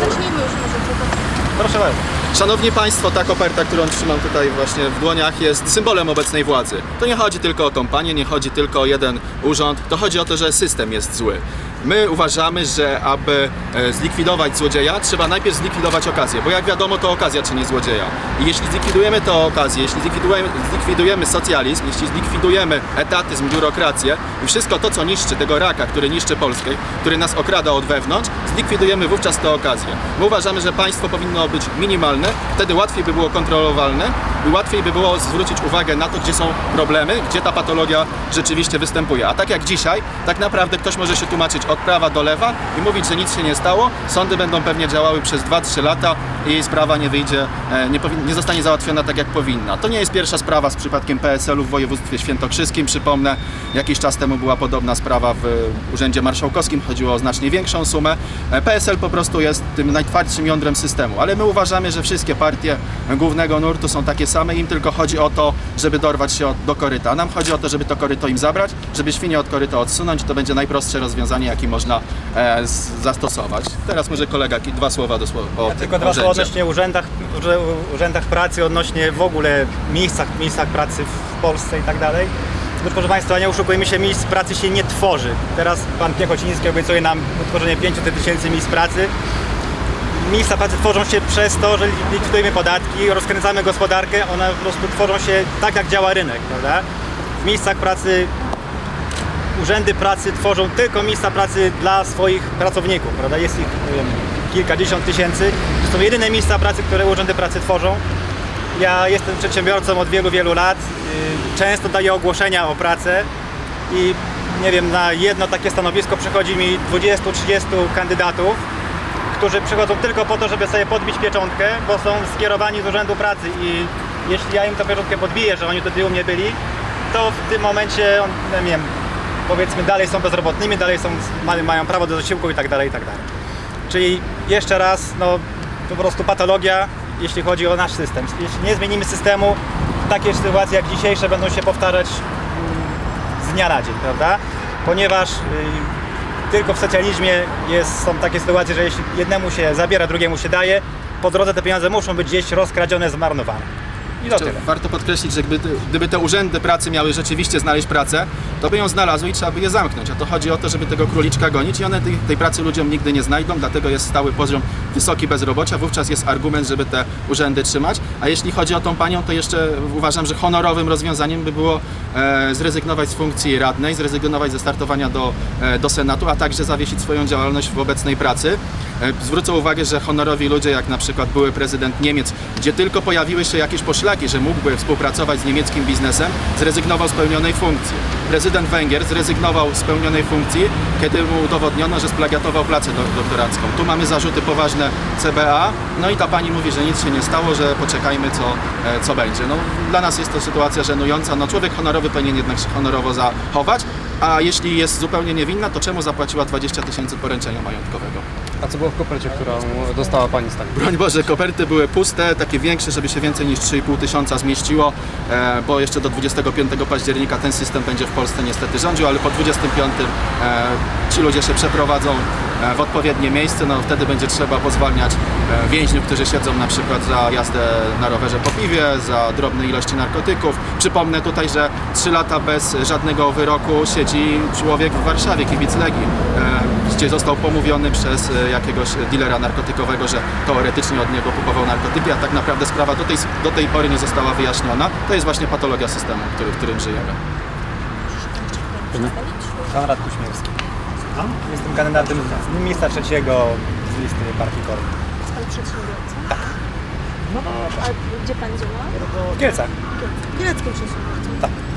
Zacznijmy już może tylko. Proszę bardzo. Szanowni Państwo, ta koperta, którą trzymam tutaj właśnie w dłoniach jest symbolem obecnej władzy. To nie chodzi tylko o kompanię, nie chodzi tylko o jeden urząd, to chodzi o to, że system jest zły. My uważamy, że aby e, zlikwidować złodzieja, trzeba najpierw zlikwidować okazję, bo jak wiadomo, to okazja czyni złodzieja. I jeśli zlikwidujemy tę okazję, jeśli zlikwidujemy, zlikwidujemy socjalizm, jeśli zlikwidujemy etatyzm, biurokrację i wszystko to, co niszczy tego raka, który niszczy Polskę, który nas okrada od wewnątrz, zlikwidujemy wówczas tę okazję. My uważamy, że państwo powinno być minimalne, wtedy łatwiej by było kontrolowalne łatwiej by było zwrócić uwagę na to, gdzie są problemy, gdzie ta patologia rzeczywiście występuje. A tak jak dzisiaj, tak naprawdę ktoś może się tłumaczyć od prawa do lewa i mówić, że nic się nie stało, sądy będą pewnie działały przez 2-3 lata i sprawa nie wyjdzie, e, nie, nie zostanie załatwiona tak jak powinna. To nie jest pierwsza sprawa z przypadkiem PSL-u w województwie świętokrzyskim. Przypomnę, jakiś czas temu była podobna sprawa w Urzędzie Marszałkowskim, chodziło o znacznie większą sumę. E, PSL po prostu jest tym najtwardszym jądrem systemu, ale my uważamy, że wszystkie partie głównego nurtu są takie same, im tylko chodzi o to, żeby dorwać się do koryta. Nam chodzi o to, żeby to koryto im zabrać, żeby świnie od koryta odsunąć. To będzie najprostsze rozwiązanie, jakie można e, zastosować. Teraz może kolega dwa słowa do słowa o Ja tylko dwa słowa. Odnośnie urzędach, urzędach pracy, odnośnie w ogóle miejscach, miejscach pracy w Polsce i tak dalej. Proszę Państwa, nie oszukujmy się, miejsc pracy się nie tworzy. Teraz Pan Piechociński obiecuje nam utworzenie 500 tysięcy miejsc pracy. Miejsca pracy tworzą się przez to, że likwidujemy podatki, rozkręcamy gospodarkę, one po prostu tworzą się tak, jak działa rynek, prawda? W miejscach pracy urzędy pracy tworzą tylko miejsca pracy dla swoich pracowników, prawda? Jest ich nie wiem, kilkadziesiąt tysięcy. To są jedyne miejsca pracy, które urzędy pracy tworzą. Ja jestem przedsiębiorcą od wielu, wielu lat. Yy, Często daję ogłoszenia o pracę i nie wiem, na jedno takie stanowisko przychodzi mi 20-30 kandydatów, którzy przychodzą tylko po to, żeby sobie podbić pieczątkę, bo są skierowani z urzędu pracy i jeśli ja im tę pieczątkę podbiję, że oni wtedy u mnie byli, to w tym momencie, nie wiem, powiedzmy dalej są bezrobotnymi, dalej są, ma- mają prawo do zasiłku i tak dalej, i tak dalej. Czyli jeszcze raz, no po prostu patologia, jeśli chodzi o nasz system. Jeśli nie zmienimy systemu, takie sytuacje jak dzisiejsze będą się powtarzać mm, z dnia na dzień, prawda? Ponieważ y, tylko w socjalizmie jest, są takie sytuacje, że jeśli jednemu się zabiera, drugiemu się daje, po drodze te pieniądze muszą być gdzieś rozkradzione, zmarnowane. I tyle. Warto podkreślić, że gdyby, gdyby te urzędy pracy miały rzeczywiście znaleźć pracę, to by ją znalazły i trzeba by je zamknąć. A to chodzi o to, żeby tego króliczka gonić i one tej, tej pracy ludziom nigdy nie znajdą, dlatego jest stały poziom wysoki bezrobocia. Wówczas jest argument, żeby te urzędy trzymać. A jeśli chodzi o tą panią, to jeszcze uważam, że honorowym rozwiązaniem by było e, zrezygnować z funkcji radnej, zrezygnować ze startowania do, e, do Senatu, a także zawiesić swoją działalność w obecnej pracy. E, Zwrócę uwagę, że honorowi ludzie, jak na przykład były prezydent Niemiec, gdzie tylko pojawiły się jakieś poszlaki, że mógłby współpracować z niemieckim biznesem, zrezygnował z pełnionej funkcji. Prezydent Węgier zrezygnował z pełnionej funkcji, kiedy mu udowodniono, że splagiatował pracę do- doktoracką. Tu mamy zarzuty poważne CBA, no i ta pani mówi, że nic się nie stało, że poczekajmy co, e, co będzie. No, dla nas jest to sytuacja żenująca. No, człowiek honorowy powinien jednak się honorowo zachować, a jeśli jest zupełnie niewinna, to czemu zapłaciła 20 tysięcy poręczenia majątkowego? A co było w kopercie, którą dostała Pani z takim? Broń Boże, koperty były puste, takie większe, żeby się więcej niż 3,5 tysiąca zmieściło, e, bo jeszcze do 25 października ten system będzie w Polsce niestety rządził, ale po 25 e, ci ludzie się przeprowadzą e, w odpowiednie miejsce, no wtedy będzie trzeba pozwalniać więźniów, którzy siedzą na przykład za jazdę na rowerze po piwie, za drobne ilości narkotyków. Przypomnę tutaj, że 3 lata bez żadnego wyroku siedzi człowiek w Warszawie, kibic Legii, e, gdzie został pomówiony przez e, jakiegoś dealera narkotykowego, że teoretycznie od niego kupował narkotyki, a tak naprawdę sprawa do tej, do tej pory nie została wyjaśniona. To jest właśnie patologia systemu, który, w którym żyjemy. Konrad Kuśmiewski. Jestem kandydatem z miejsca trzeciego z listy partii KOR. Jest pan przedsiębiorcą? Tak. No, a gdzie pan działa? W Kielcach. Kieleckim przedsiębiorcą. Tak.